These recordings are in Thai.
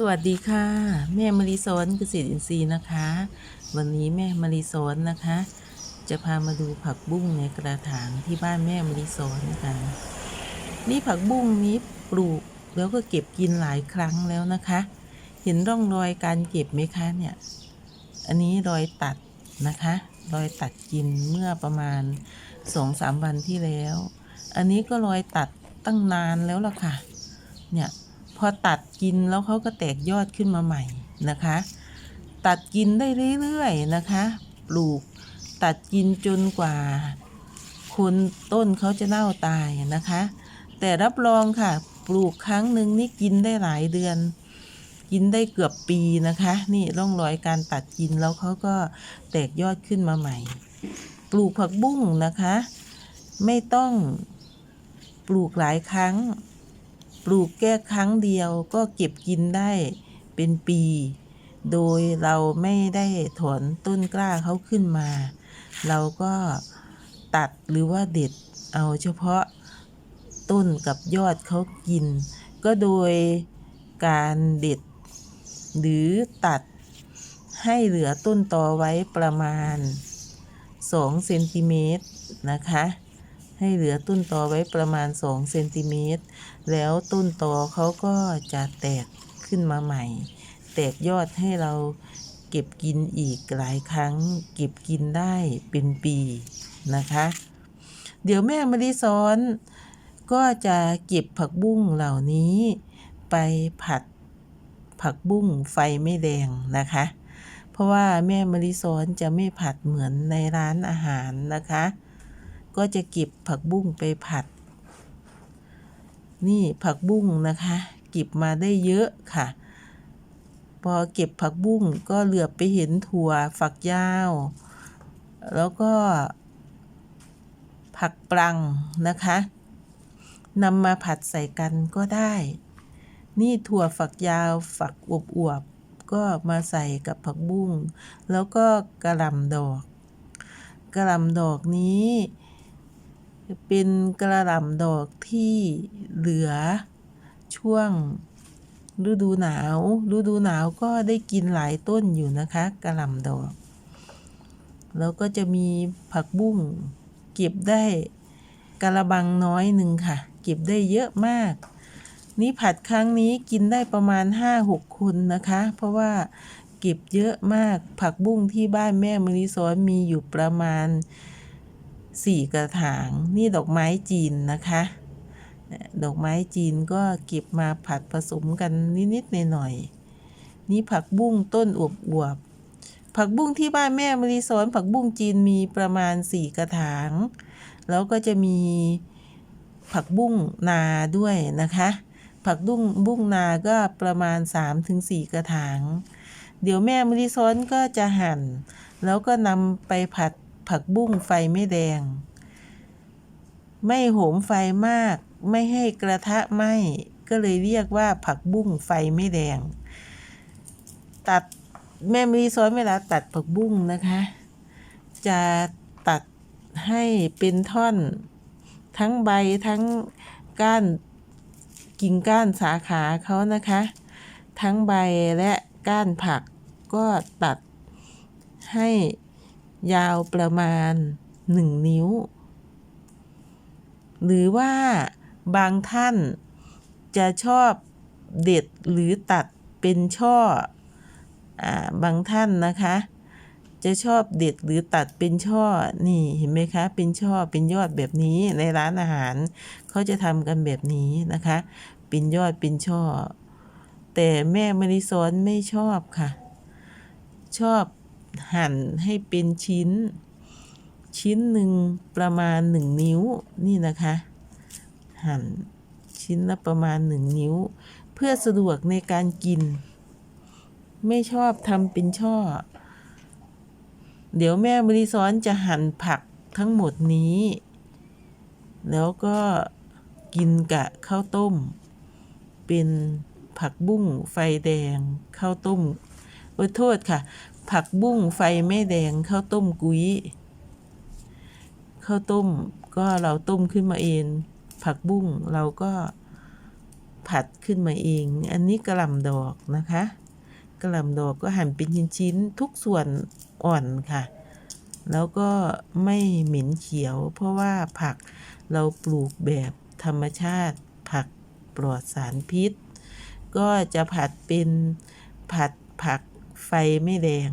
สวัสดีค่ะ แม่มารีสอนเกษตรอินทรีย์นะคะ วันนี้แม่มารีสอนนะคะ จะพามาดูผักบุ้งในกระถางที่บ้านแม่มารีสอนกัน นี่ผักบุ้งนี้ปลูกแล้วก็เก็บกินหลายครั้งแล้วนะคะ เห็นร่องรอยการเก็บไหมคะเนี่ย อันนี้รอยตัดนะคะ รอยตัดกินเมื่อประมาณสองสามวันที่แล้ว อันนี้ก็รอยตัดตั้งนานแล้วล่ะค่ะ เนี่ย พอตัดกินแล้วเขาก็แตกยอดขึ้นมาใหม่นะคะ ตัดกินได้เรื่อยๆนะคะ ปลูกตัดกินจนกว่าคนต้นเขาจะเน่าตายนะคะ แต่รับรองค่ะ ปลูกครั้งหนึ่งนี่กินได้หลายเดือน กินได้เกือบปีนะคะ นี่ร่องรอยการตัดกินแล้วเขาก็แตกยอดขึ้นมาใหม่ ปลูกผักบุ้งนะคะ ไม่ต้องปลูกหลายครั้ง ลูกแค่ครั้งเดียวก็เก็บกินได้เป็นปี โดยเราไม่ได้ถอนต้นกล้าเขาขึ้นมา เราก็ตัดหรือว่าเด็ดเอาเฉพาะต้นกับยอดเขากิน ก็โดยการเด็ด หรือตัดให้เหลือต้นตอไว้ประมาณ2เซนติเมตรนะคะ ให้เหลือต้นตอไว้ประมาณ2เซนติเมตรแล้วต้นตอเขาก็จะแตกขึ้นมาใหม่ แตกยอดให้เราเก็บกินอีกหลายครั้ง เก็บกินได้เป็นปีนะคะ เดี๋ยวแม่มาริซ้อน ก็จะเก็บผักบุ้งเหล่านี้ ไปผัดผักบุ้งไฟไม่แดงนะคะ เพราะว่าแม่มาริซ้อนจะไม่ผัดเหมือนในร้านอาหารนะคะ ก็จะเก็บผักบุ้งไปผัด นี่ผักบุ้งนะคะเก็บมาได้เยอะค่ะ พอเก็บผักบุ้งก็เหลือบไปเห็นถั่วฝักยาว แล้วก็ ผักปลังนะคะนำมาผัดใส่กันก็ได้ นี่ถั่วฝักยาวฝักอวบๆก็มาใส่กับผักบุ้ง แล้วก็กระหล่ำดอกกระหล่ำดอกนี้ เป็นกระหล่ำดอกที่เหลือช่วงฤดูหนาว ฤดูหนาวก็ได้กินหลายต้นอยู่นะคะกระหล่ำดอก แล้วก็จะมีผักบุ้งเก็บได้กระบังน้อยหนึ่งค่ะ เก็บได้เยอะมาก นี่ผัดครั้งนี้กินได้ประมาณ 5-6 คนนะคะ เพราะว่าเก็บเยอะมากผักบุ้งที่บ้านแม่มริซ้อนมีอยู่ประมาณ สี่กระถาง นี่ดอกไม้จีนนะคะ ดอกไม้จีนก็เก็บมาผัดผสมกันนิดๆหน่อยๆนี่ผักบุ้งต้นอวบๆผักบุ้งที่บ้านแม่มริสอนผักบุ้งจีนมีประมาณสี่กระถาง แล้วก็จะมีผักบุ้งนาด้วยนะคะ ผักบุ้งบุ้งนาก็ประมาณ 3-4 กระถาง เดี๋ยวแม่มริซ้อนก็จะหั่น แล้วก็นำไปผัด ผักบุ้งไฟไม่แดง ไม่โหมไฟมาก ไม่ให้กระทะไหม้ก็เลยเรียกว่าผักบุ้งไฟไม่แดง ตัดแม่มีซ้อนเวลาตัดผักบุ้งนะคะ จะตัดให้เป็นท่อน ทั้งใบทั้งก้านกิ่งก้านสาขาเขานะคะ ทั้งใบและก้านผักก็ตัดให้ ยาวประมาณ 1 นิ้ว หรือว่าบางท่านจะชอบเด็ดหรือตัดเป็นช่ออบางท่านนะคะ จะชอบเด็ดหรือตัดเป็นช่อ นี่เห็นไหมคะ เป็นช่อ เป็นยอดแบบนี้ในร้านอาหารเขาจะทำกันแบบนี้นะคะ เป็นยอดเป็นช่อ แต่แม่มริซอนไม่ชอบค่ะ ชอบ หั่นให้เป็นชิ้น ชิ้นหนึ่งประมาณหนึ่งนิ้วนี่นะคะ หั่นชิ้นละประมาณหนึ่งนิ้ว เพื่อสะดวกในการกิน ไม่ชอบทำเป็นช่อ เดี๋ยวแม่มริซ้อนจะหั่นผักทั้งหมดนี้ แล้วก็กินกะข้าวต้ม เป็นผักบุ้งไฟแดงข้าวต้ม โอ้โทษค่ะ ผักบุ้งไฟไม่แดงข้าวต้มกุ้ยข้าวต้มก็เราต้มขึ้นมาเอง ผักบุ้งเราก็ผัดขึ้นมาเอง อันนี้กระหล่ำดอกนะคะกระหล่ำดอกก็หั่นเป็นชิ้นๆทุกส่วนอ่อนค่ะ แล้วก็ไม่เหม็นเขียว เพราะว่าผักเราปลูกแบบธรรมชาติ ผักปลอดสารพิษ ก็จะผัดเป็นผัดผัก ไฟไม่แดง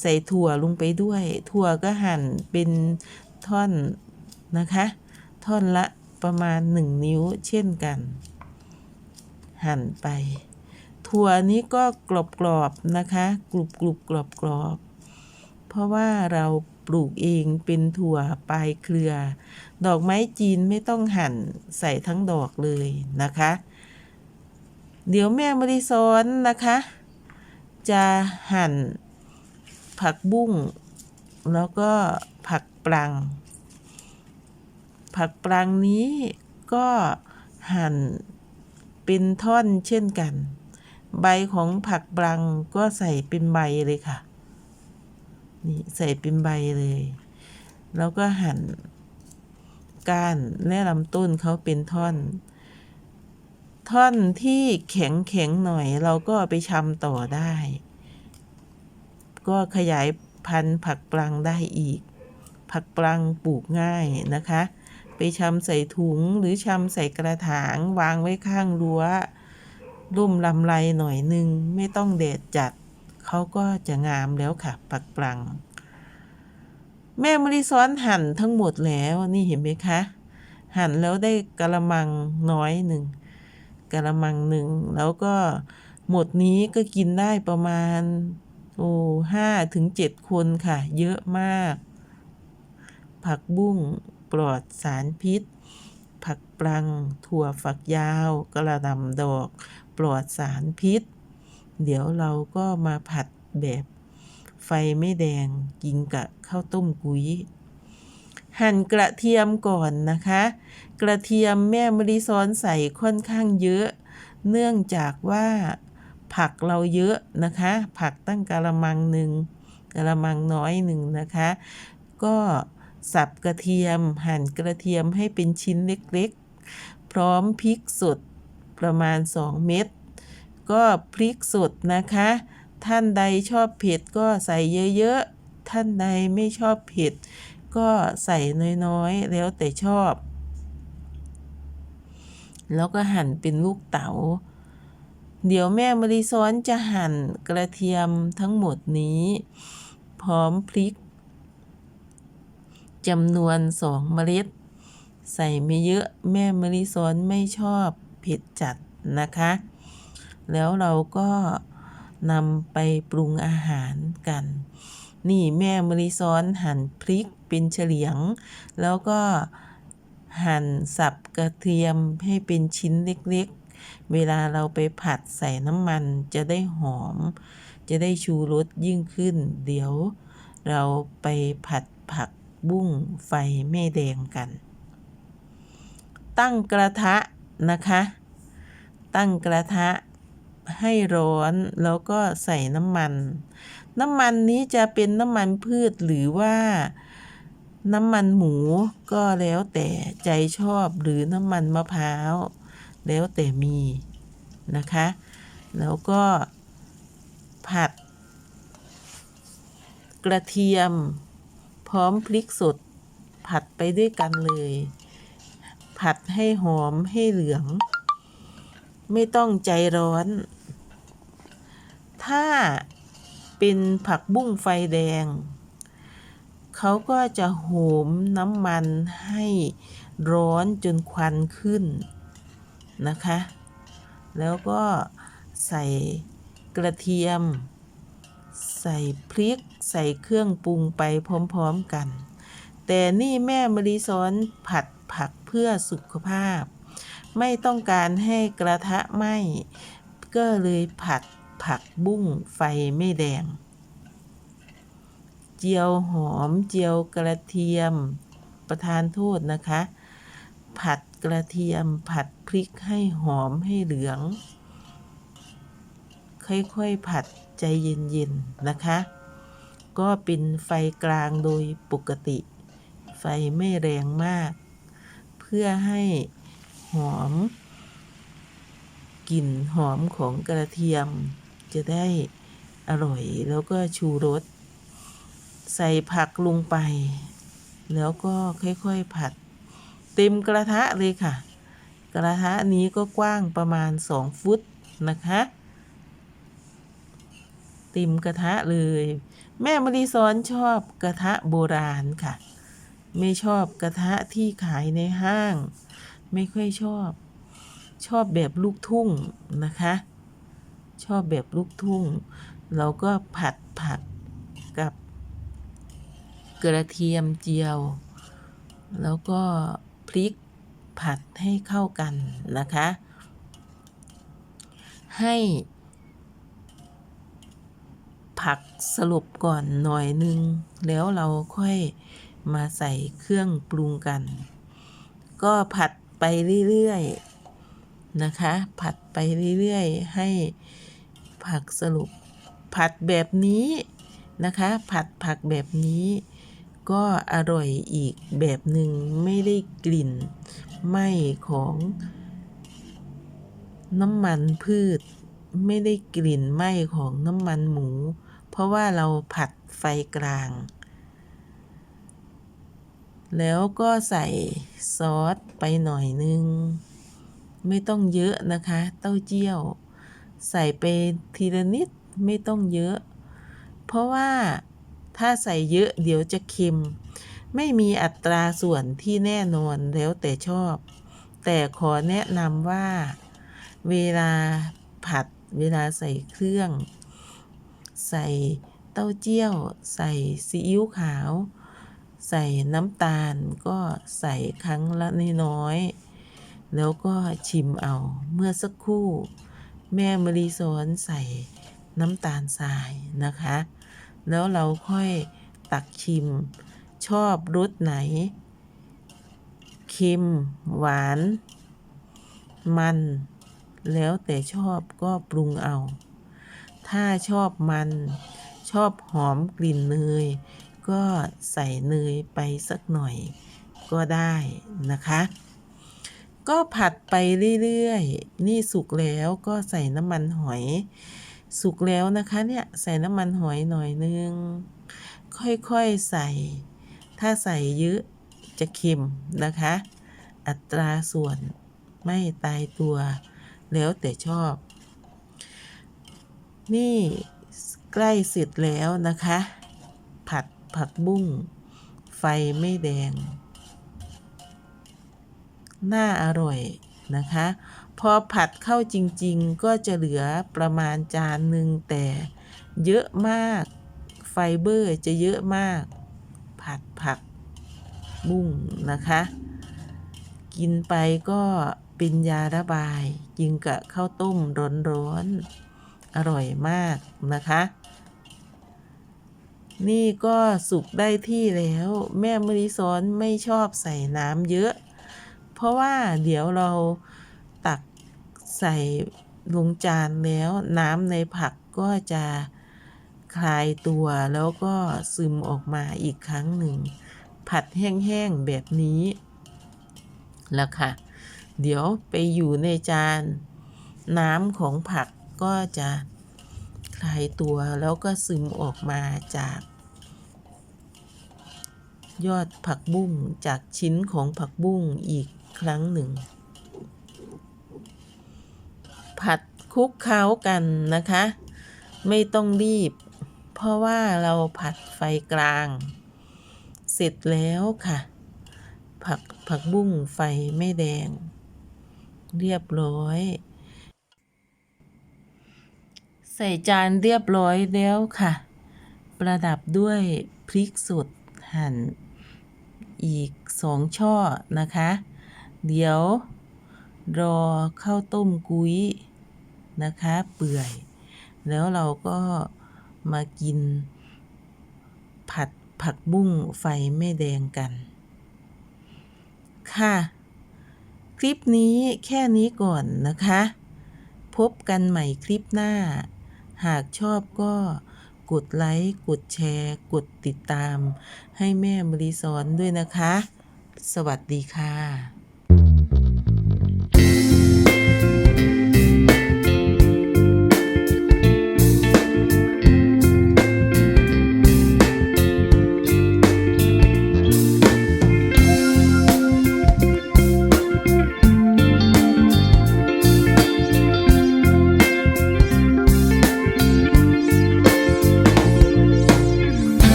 ใส่ถั่วลงไปด้วย ถั่วก็หั่นเป็นท่อนนะคะ ท่อนละประมาณหนึ่งนิ้วเช่นกัน หั่นไป ถั่วนี้ก็กรอบๆนะคะกรุบกรุบกรอบกรอบๆเพราะว่าเราปลูกเองเป็นถั่วปลายเครือ ดอกไม้จีนไม่ต้องหั่นใส่ทั้งดอกเลยนะคะ เดี๋ยวแม่มาริซ้อนนะคะ จะหั่นผักบุ้ง แล้วก็ผักปลัง ผักปลังนี้ก็หั่นเป็นท่อนเช่นกัน ใบของผักปลังก็ใส่เป็นใบเลยค่ะ นี่ใส่เป็นใบเลย แล้วก็หั่นก้านและลำต้นเขาเป็นท่อน ท่อนที่แข็งแข็งๆหน่อย เราก็ไปชำต่อได้ ก็ขยายพันธุ์ผักปลังได้อีก ผักปลังปลูกง่ายนะคะ ไปชำใส่ถุงหรือชำใส่กระถางวางไว้ข้างรั้วรุ่มลำไรหน่อยหนึ่งไม่ต้องแดดจัด เขาก็จะงามแล้วค่ะ ผักปลัง แม่มริซ้อนหั่นทั้งหมดแล้วนี่เห็นไหมคะ หั่นแล้วได้กะละมังน้อยหนึ่ง กะละมังหนึ่ง แล้วก็หมดนี้ก็กินได้ประมาณโอ้ห้าถึงเจ็ดคนค่ะ เยอะมาก ผักบุ้งปลอดสารพิษ ผักปลัง ถั่วฝักยาว กระหลำดอก ปลอดสารพิษ เดี๋ยวเราก็มาผัดแบบไฟไม่แดงกินกับข้าวต้มกุ้ย หั่นกระเทียมก่อนนะคะ กระเทียมแม่มริซ้อนใส่ค่อนข้างเยอะ เนื่องจากว่าผักเราเยอะนะคะ ผักตั้งกะละมังหนึ่งกะละมังน้อยหนึ่งนะคะ ก็สับกระเทียมหั่นกระเทียมให้เป็นชิ้นเล็กๆ พร้อมพริกสดประมาณ 2 เม็ดก็พริกสดนะคะ ท่านใดชอบเผ็ดก็ใส่เยอะๆ ท่านใดไม่ชอบเผ็ด ก็ใส่น้อยๆ แล้วแต่ชอบ แล้วก็หั่นเป็นลูกเต๋า เดี๋ยวแม่มริซ้อนจะหั่นกระเทียมทั้งหมดนี้ พร้อมพริกจำนวนสองเมล็ด ใส่ไม่เยอะแม่มริซ้อนไม่ชอบเผ็ดจัดนะคะ แล้วเราก็นำไปปรุงอาหารกัน นี่แม่มริซ้อนหั่นพริก เป็นเฉลียง แล้วก็หั่นสับกระเทียมให้เป็นชิ้นเล็กๆ เวลาเราไปผัดใส่น้ำมันจะได้หอม จะได้ชูรสยิ่งขึ้น เดี๋ยวเราไปผัดผักบุ้งไฟไม่แดงกัน ตั้งกระทะนะคะ ตั้งกระทะให้ร้อนแล้วก็ใส่น้ำมัน น้ำมันนี้จะเป็นน้ำมันพืชหรือว่า น้ำมันหมูก็แล้วแต่ใจชอบหรือน้ำมันมะพร้าว แล้วแต่มีนะคะ แล้วก็ผัด กระเทียม พร้อมพริกสด ผัดไปด้วยกันเลย ผัดให้หอมให้เหลือง ไม่ต้องใจร้อน ถ้าเป็นผักบุ้งไฟแดง เขาก็จะโหมน้ำมันให้ร้อนจนควันขึ้นนะคะ แล้วก็ใส่กระเทียม ใส่พริก ใส่เครื่องปรุงไปพร้อมๆกัน แต่นี่แม่มริซ้อนผัดผักเพื่อสุขภาพ ไม่ต้องการให้กระทะไหม้ ก็เลยผัดผักบุ้งไฟไม่แดง เจียวหอมเจียวกระเทียม ประทานโทษนะคะ ผัดกระเทียมผัดพริกให้หอมให้เหลือง ค่อยๆผัดใจเย็นๆนะคะ ก็เป็นไฟกลางโดยปกติ ไฟไม่แรงมาก เพื่อให้หอมกลิ่นหอมของกระเทียมจะได้อร่อยแล้วก็ชูรส ใส่ผักลงไป แล้วก็ค่อยๆผัด เต็มกระทะเลยค่ะ กระทะนี้ก็กว้างประมาณ 2 ฟุตนะคะเต็มกระทะเลย แม่มะลิซ้อนชอบกระทะโบราณค่ะ ไม่ชอบกระทะที่ขายในห้าง ไม่ค่อยชอบชอบแบบลูกทุ่งนะคะ ชอบแบบลูกทุ่ง เราก็ผัดผักกับ กระเทียมเจียว แล้วก็พริกผัดให้เข้ากันนะคะ ให้ผักสลบก่อนหน่อยนึง แล้วเราค่อยมาใส่เครื่องปรุงกัน ก็ผัดไปเรื่อยๆนะคะ ผัดไปเรื่อยๆ ให้ผักสลบผัดแบบนี้นะคะ ผัดผักแบบนี้ ก็อร่อยอีกแบบหนึ่งไม่ได้กลิ่นไหม้ของน้ำมันพืช ไม่ได้กลิ่นไหม้ของน้ำมันหมู เพราะว่าเราผัดไฟกลาง แล้วก็ใส่ซอสไปหน่อยนึง ไม่ต้องเยอะนะคะ เต้าเจี้ยว ใส่ไปทีละนิดไม่ต้องเยอะ เพราะว่า ถ้าใส่เยอะเดี๋ยวจะเค็ม ไม่มีอัตราส่วนที่แน่นอนแล้วแต่ชอบ แต่ขอแนะนำว่า เวลาผัด เวลาใส่เครื่อง ใส่เต้าเจี้ยว ใส่ซีอิ๊วขาว ใส่น้ำตาลก็ใส่ครั้งละน้อยๆแล้วก็ชิมเอาเมื่อสักครู่ แม่มะลิสอนใส่น้ำตาลทรายนะคะ แล้วเราค่อยตักชิม ชอบรสไหน เค็ม หวาน มัน แล้วแต่ชอบก็ปรุงเอา ถ้าชอบมัน ชอบหอมกลิ่นเนย ก็ใส่เนยไปสักหน่อยก็ได้นะคะ ก็ผัดไปเรื่อยๆ นี่สุกแล้วก็ใส่น้ำมันหอย สุกแล้วนะคะเนี่ยใส่น้ำมันหอยหน่อยนึง ค่อยๆใส่ ถ้าใส่เยอะจะเค็มนะคะ อัตราส่วนไม่ตายตัว แล้วแต่ชอบ นี่ใกล้เสร็จแล้วนะคะ ผัดผักบุ้ง ไฟไม่แดง น่าอร่อยนะคะ พอผัดเข้าจริงๆ ก็จะเหลือประมาณจานหนึ่งแต่เยอะมาก ไฟเบอร์จะเยอะมาก ผัดผักบุ้งนะคะ กินไปก็เป็นยาระบายกินกับข้าวต้มร้อนๆอร่อยมากนะคะ นี่ก็สุกได้ที่แล้ว แม่มะลิซ้อนไม่ชอบใส่น้ำเยอะ เพราะว่าเดี๋ยวเรา ใส่ลงจานแล้วน้ำในผักก็จะคลายตัวแล้วก็ซึมออกมาอีกครั้งหนึ่ง ผัดแห้งๆแบบนี้แล้วค่ะ เดี๋ยวไปอยู่ในจานน้ำของผักก็จะคลายตัวแล้วก็ซึมออกมาจาก ยอดผักบุ้งจากชิ้นของผักบุ้งอีกครั้งหนึ่ง ผัดคลุกเคล้ากันนะคะ ไม่ต้องรีบ เพราะว่าเราผัดไฟกลาง เสร็จแล้วค่ะ ผักผักบุ้งไฟไม่แดง เรียบร้อย ใส่จานเรียบร้อยแล้วค่ะ ประดับด้วยพริกสดหั่นอีกสองช่อนะคะ เดี๋ยว รอข้าวต้มกุ้ยนะคะ เปื่อย แล้วเราก็มากิน ผัดผักบุ้งไฟไม่แดงกัน ค่ะ คลิปนี้แค่นี้ก่อนนะคะ พบกันใหม่คลิปหน้า หากชอบก็กดไลค์ กดแชร์ กดติดตาม ให้แม่มริสอนด้วยนะคะ สวัสดีค่ะ